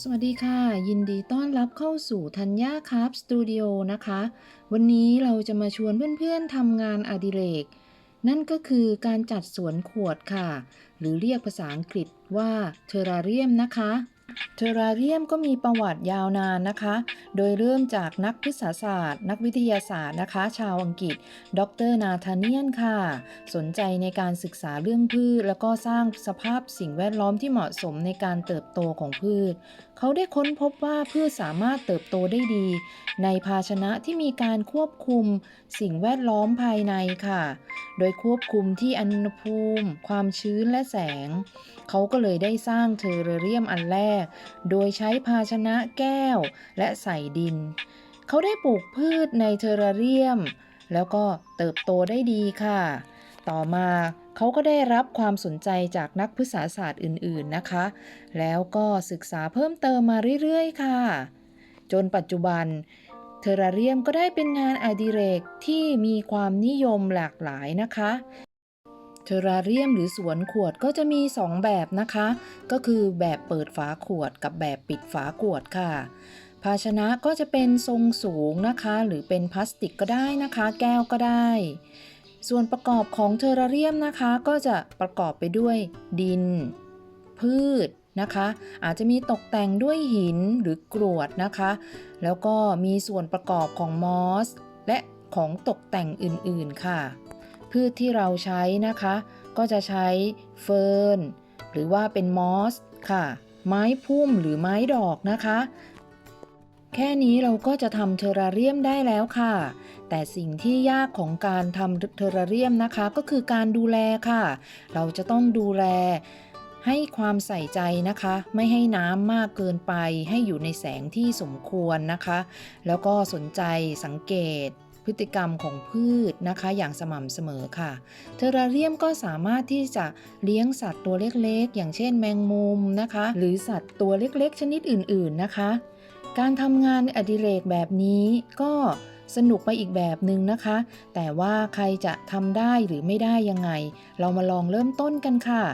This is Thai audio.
สวัสดีค่ะ ยินดีต้อนรับเข้าสู่ธัญญาครับสตูดิโอนะคะ วันนี้เราจะมาชวนเพื่อนๆทำงานอดิเรก นั่นก็คือการจัดสวนขวดค่ะ หรือเรียกภาษาอังกฤษว่าเทอราเรียมนะคะ เทอราเรียมก็มีประวัติยาวนานนะคะ โดยเริ่มจากนักพฤกษศาสตร์ นักวิทยาศาสตร์นะคะ ชาวอังกฤษ ดรนาธาเนียนค่ะ สนใจในการศึกษาเรื่องพืช แล้วก็สร้างสภาพสิ่งแวดล้อมที่เหมาะสมในการเติบโตของพืช เขาได้ค้นพบว่าพืชสามารถเติบโตได้ดี ในภาชนะที่มีการควบคุมสิ่งแวดล้อมภายในค่ะ โดยควบคุมที่อุณหภูมิ ความชื้นและแสง เขาก็เลยได้สร้างเทอร์เรียมอันแรกโดยใช้ภาชนะแก้วและใส่ดิน เขาได้ปลูกพืชในเทอร์เรียม แล้วก็เติบโตได้ดีค่ะ ต่อมาเขาก็ได้รับความสนใจจากนักพฤกษศาสตร์อื่นๆนะคะ แล้วก็ศึกษาเพิ่มเติมมาเรื่อยๆ ค่ะ จนปัจจุบันเทอร์เรียมก็ได้เป็นงานอดิเรกที่มีความนิยมหลากหลายนะคะ เทอราเรียมหรือสวนขวดก็จะมี 2 แบบนะคะ ก็คือแบบเปิดฝาขวดกับแบบปิดฝาขวดค่ะ ภาชนะก็จะเป็นทรงสูงนะคะ หรือเป็นพลาสติกก็ได้นะคะ แก้วก็ได้ ส่วนประกอบของเทอราเรียมนะคะ ก็จะประกอบไปด้วยดิน พืชนะคะ อาจจะมีตกแต่งด้วยหินหรือกรวดนะคะ แล้วก็มีส่วนประกอบของมอส และของตกแต่งอื่นๆค่ะ พืชที่เราใช้นะคะ ก็จะใช้เฟิร์นหรือว่าเป็นมอสค่ะ ไม้พุ่มหรือไม้ดอกนะคะ แค่นี้เราก็จะทำเทอราเรียมได้แล้วค่ะ แต่สิ่งที่ยากของการทำเทอราเรียมนะคะ ก็คือการดูแลค่ะ เราจะต้องดูแลให้ความใส่ใจนะคะ ไม่ให้น้ำมากเกินไป ให้อยู่ในแสงที่สมควรนะคะ แล้วก็สนใจสังเกต พฤติกรรมของพืชนะคะ อย่างสม่ำเสมอค่ะ เทอราเรียมก็สามารถที่จะเลี้ยงสัตว์ตัวเล็กๆ อย่างเช่นแมงมุมนะคะ หรือสัตว์ตัวเล็กๆ ชนิดอื่นๆนะคะ การทำงานอดิเรกแบบนี้ก็สนุกไปอีกแบบหนึ่งนะคะ แต่ว่าใครจะทำได้หรือไม่ได้ยังไง เรามาลองเริ่มต้นกันค่ะ